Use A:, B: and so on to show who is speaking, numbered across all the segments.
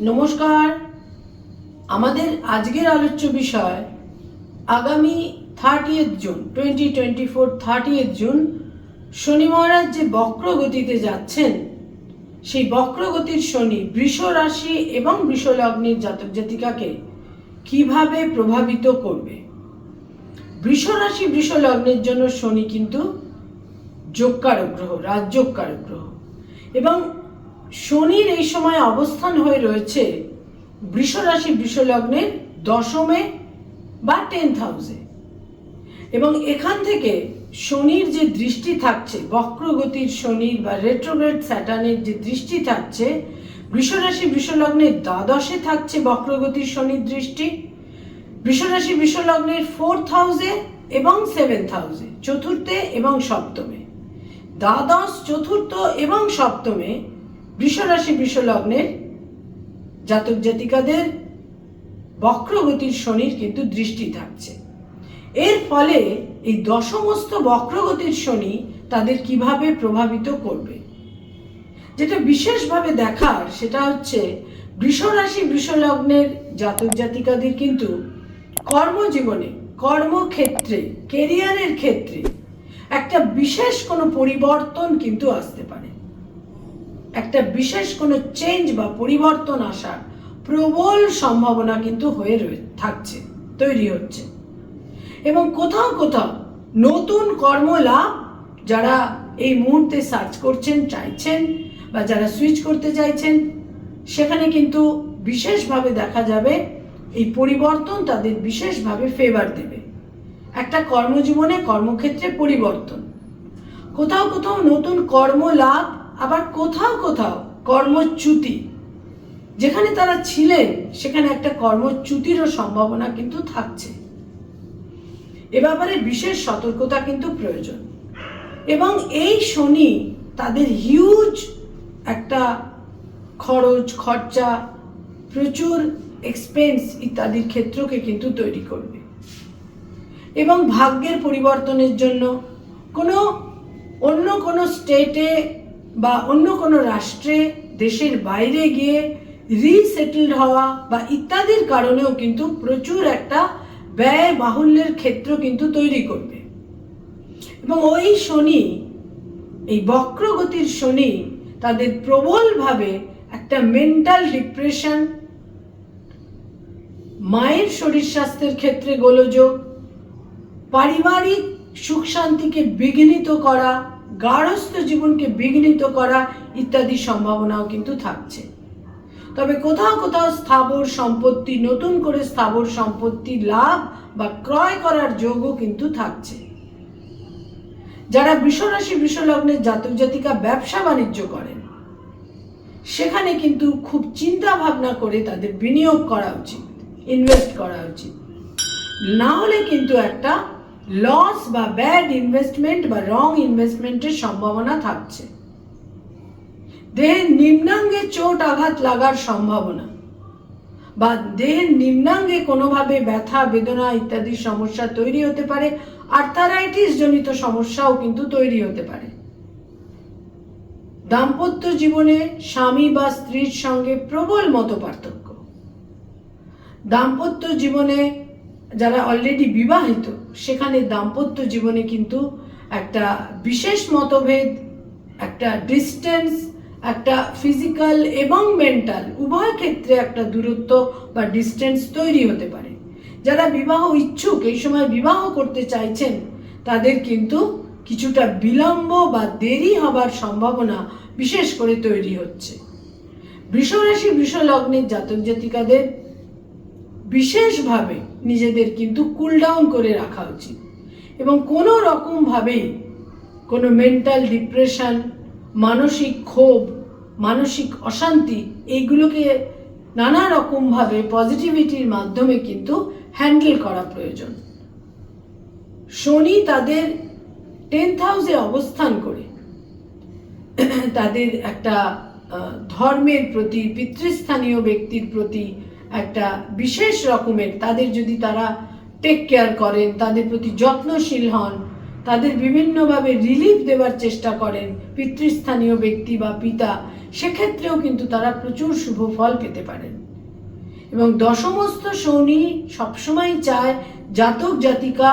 A: নমস্কার। আমাদের আজকের আলোচ্য বিষয়, আগামী thirtieth June twenty twenty four thirtieth June শনি মহারাজ যে বক্র গতিতে যাচ্ছেন, সেই বক্রগতির শনি বৃষ রাশি এবং বৃষ লগ্নের জাতক জাতিকাকে কীভাবে প্রভাবিত করবে? বৃষ রাশি, বৃষ লগ্নের জন্য শনি কিন্তু যোগকারক গ্রহ রাজযোগকারক গ্রহ। এবং শনির এই সময় অবস্থান হয়ে রয়েছে বৃষ রাশি বৃষ দশমে বা টেন্থ হাউসে এবং এখান থেকে শনির যে দৃষ্টি থাকছে, বক্রগতির শনির বা রেট্রোগ্রেড স্যাটার্নের যে দৃষ্টি থাকছে, বৃষরাশি বৃষলগ্নের দ্বাদশে থাকছে বক্রগতির শনির দৃষ্টি, বৃষরাশি বৃষলগ্নের ফোর্থ হাউসে এবং সেভেন্থ হাউসে চতুর্থে এবং সপ্তমে। দ্বাদশ, চতুর্থ এবং সপ্তমে বৃষরাশি, বৃষলগ্নের জাতক জাতিকাদের বক্রগতির শনির কিন্তু দৃষ্টি থাকছে। এর ফলে এই দশমস্ত বক্রগতির শনি তাদের কীভাবে প্রভাবিত করবে? যেটা বিশেষভাবে দেখার সেটা হচ্ছে বৃষরাশি, বৃষলগ্নের জাতক জাতিকাদের কিন্তু কর্মজীবনে, কর্মক্ষেত্রে কেরিয়ারের ক্ষেত্রে একটা বিশেষ কোনো পরিবর্তন কিন্তু আসতে পারে। একটা বিশেষ কোনো চেঞ্জ বা পরিবর্তন আসার প্রবল সম্ভাবনা কিন্তু হয়ে রয়ে, থাকছে, তৈরি হচ্ছে। এবং কোথাও কোথাও নতুন কর্মলাভ যারা এই মুহূর্তে সার্চ করছেন, চাইছেন বা যারা সুইচ করতে চাইছেন, সেখানে কিন্তু বিশেষভাবে দেখা যাবে এই পরিবর্তন তাদের বিশেষভাবে ফেভার দেবে। একটা কর্মজীবনে কর্মক্ষেত্রে পরিবর্তন। কোথাও কোথাও নতুন কর্মলাভ আবার কোথাও কোথাও কর্মচ্যুতি। যেখানে তারা ছিলেন, সেখানে একটা কর্মচ্যুতিরও সম্ভাবনা কিন্তু থাকছে। এ ব্যাপারে বিশেষ সতর্কতা কিন্তু প্রয়োজন। এবং এই শনি তাদের হিউজ একটা খরচ, খরচা, প্রচুর এক্সপেন্স ইত্যাদির ক্ষেত্রকে কিন্তু তৈরি করবে। এবং ভাগ্যের পরিবর্তনের জন্য কোনো অন্য কোনো স্টেটে বা অন্য কোনো রাষ্ট্রে, দেশের বাইরে গিয়ে রিসেটেলড হওয়া বা ইত্যাদির কারণেও কিন্তু প্রচুর একটা ব্যয় বাহুল্যের ক্ষেত্র কিন্তু তৈরি করবে। এবং ওই শনি, এই বক্রগতির শনি তাদের প্রবলভাবে একটা মেন্টাল ডিপ্রেশন মায়ের শরীর স্বাস্থ্যের ক্ষেত্রে গোলযোগ, পারিবারিক সুখ শান্তিকে বিঘ্নিত করা গার্হস্থ জীবনকে বিঘ্নিত করা ইত্যাদি সম্ভাবনাও কিন্তু থাকছে। তবে কোথাও কোথাও স্থাবর সম্পত্তি, নতুন করে স্থাবর সম্পত্তি লাভ বা ক্রয় করার যোগও কিন্তু থাকছে। যারা বৃষরাশি, বৃষলগ্নের জাতক জাতিকা ব্যবসা বাণিজ্য করেন, সেখানে কিন্তু খুব চিন্তা ভাবনা করে তাদের বিনিয়োগ করা উচিত ইনভেস্ট করা উচিত। না হলে কিন্তু একটা লস বা ব্যাড ইনভেস্টমেন্ট বা রং ইনভেস্টমেন্টের সম্ভাবনা থাকছে। দেহের নিম্নাঙ্গে চোট আঘাত লাগার সম্ভাবনা বা দেহের নিম্নাঙ্গে কোনোভাবে ব্যথা, বেদনা ইত্যাদি সমস্যা তৈরি হতে পারে। আর্থারাইটিস জনিত সমস্যাও কিন্তু তৈরি হতে পারে। দাম্পত্য জীবনে স্বামী বা স্ত্রীর সঙ্গে প্রবল মত পার্থক্য দাম্পত্য জীবনে যারা অলরেডি বিবাহিত, সেখানে দাম্পত্য জীবনে কিন্তু একটা বিশেষ মতভেদ, একটা ডিস্টেন্স একটা ফিজিক্যাল এবং মেন্টাল উভয় ক্ষেত্রে একটা দূরত্ব বা ডিস্টেন্স তৈরি হতে পারে। যারা বিবাহ ইচ্ছুক, এই সময় বিবাহ করতে চাইছেন, তাদের কিন্তু কিছুটা বিলম্ব বা দেরি হবার সম্ভাবনা বিশেষ করে তৈরি হচ্ছে। বৃষরাশি, বৃষলগ্নের জাতক জাতিকাদের বিশেষভাবে নিজেদের কিন্তু কুল ডাউন করে রাখা উচিত। এবং কোনো রকমভাবেই কোনো মেন্টাল ডিপ্রেশন মানসিক ক্ষোভ, মানসিক অশান্তি, এইগুলোকে নানা রকমভাবে পজিটিভিটির মাধ্যমে কিন্তু হ্যান্ডেল করা প্রয়োজন। শনি তাদের টেন্থ হাউসে অবস্থান করে। তাদের একটা ধর্মের প্রতি, পিতৃস্থানীয় ব্যক্তির প্রতি একটা বিশেষ রকমের, তাদের যদি তারা টেক কেয়ার করেন, তাদের প্রতি যত্নশীল হন, তাদের বিভিন্নভাবে রিলিফ দেওয়ার চেষ্টা করেন পিতৃস্থানীয় ব্যক্তি বা পিতা, সেক্ষেত্রেও কিন্তু তারা প্রচুর শুভ ফল পেতে পারেন। এবং দশমস্ত শনি সবসময় চায় জাতক, জাতিকা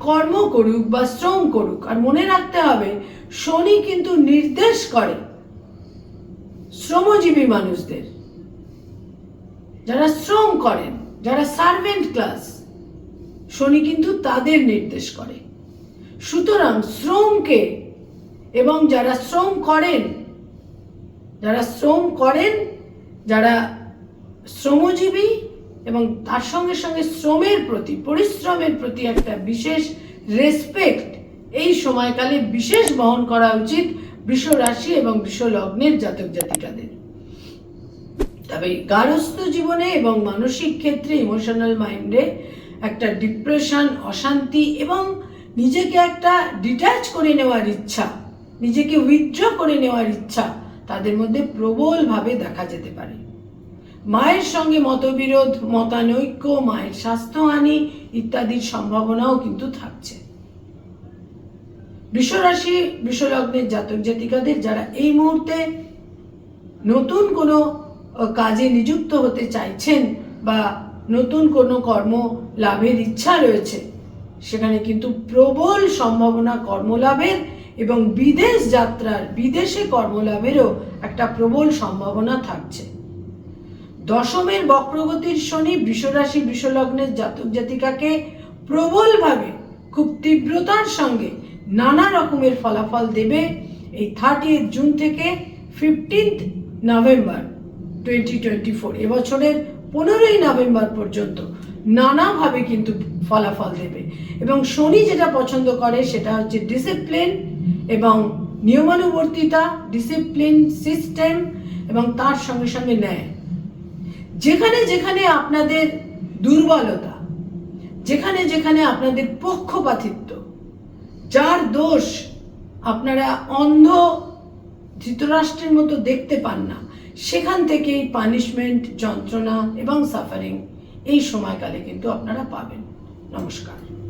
A: কর্ম করুক বা শ্রম করুক। আর মনে রাখতে হবে, শনি কিন্তু নির্দেশ করে শ্রমজীবী মানুষদের। যারা শ্রম করেন, যারা সার্ভেন্ট ক্লাস শনি কিন্তু তাদের নির্দেশ করে। সুতরাং শ্রমকে এবং যারা শ্রম করেন, যারা শ্রম করেন, যারা শ্রমজীবী এবং তার সঙ্গে সঙ্গে শ্রমের প্রতি, পরিশ্রমের প্রতি একটা বিশেষ রেসপেক্ট এই সময়কালে বিশেষ বহন করা উচিত বৃষ রাশি এবং বৃষ লগ্নের জাতক জাতিকাদের। তবে গারস্থ জীবনে এবং মানসিক ক্ষেত্রে ইমোশনাল মাইন্ডে একটা ডিপ্রেশন অশান্তি এবং নিজেকে একটা ডিট্যাচ করে নেওয়ার ইচ্ছা, নিজেকে উইথড্র করে নেওয়ার ইচ্ছা তাদের মধ্যে প্রবলভাবে দেখা যেতে পারে। মায়ের সঙ্গে মতবিরোধ, মতানৈক্য, মায়ের স্বাস্থ্যহানি ইত্যাদির সম্ভাবনাও কিন্তু থাকছে। বৃষরাশি বিশ্বলগ্নের জাতক জাতিকাদের যারা এই মুহূর্তে নতুন কোনো কাজে নিযুক্ত হতে চাইছেন বা নতুন কোনো কর্ম লাভের ইচ্ছা রয়েছে, সেখানে কিন্তু প্রবল সম্ভাবনা কর্মলাভের এবং বিদেশ যাত্রার, বিদেশে কর্মলাভেরও একটা প্রবল সম্ভাবনা থাকছে। দশমের বক্রগতির শনি বৃষরাশি বৃষলগ্নের জাতক জাতিকাকে প্রবলভাবে, খুব তীব্রতার সঙ্গে নানা রকমের ফলাফল দেবে এই থার্টি জুন থেকে fifteenth November twenty twenty four এবছরের পনেরোই নভেম্বর পর্যন্ত নানাভাবে কিন্তু ফলাফল দেবে। এবং শনি যেটা পছন্দ করে সেটা হচ্ছে ডিসিপ্লিন এবং নিয়মানুবর্তিতা ডিসিপ্লিন সিস্টেম এবং তার সঙ্গে সঙ্গে ন্যায়। যেখানে যেখানে আপনাদের দুর্বলতা, যেখানে যেখানে আপনাদের পক্ষপাতিত্ব, যার দোষ আপনারা অন্ধ ধৃতরাষ্ট্রের মতো দেখতে পান না সেখান থেকেই পানিশমেন্ট যন্ত্রণা এবং সাফারিং এই সময়কালে কিন্তু আপনারা পাবেন। নমস্কার।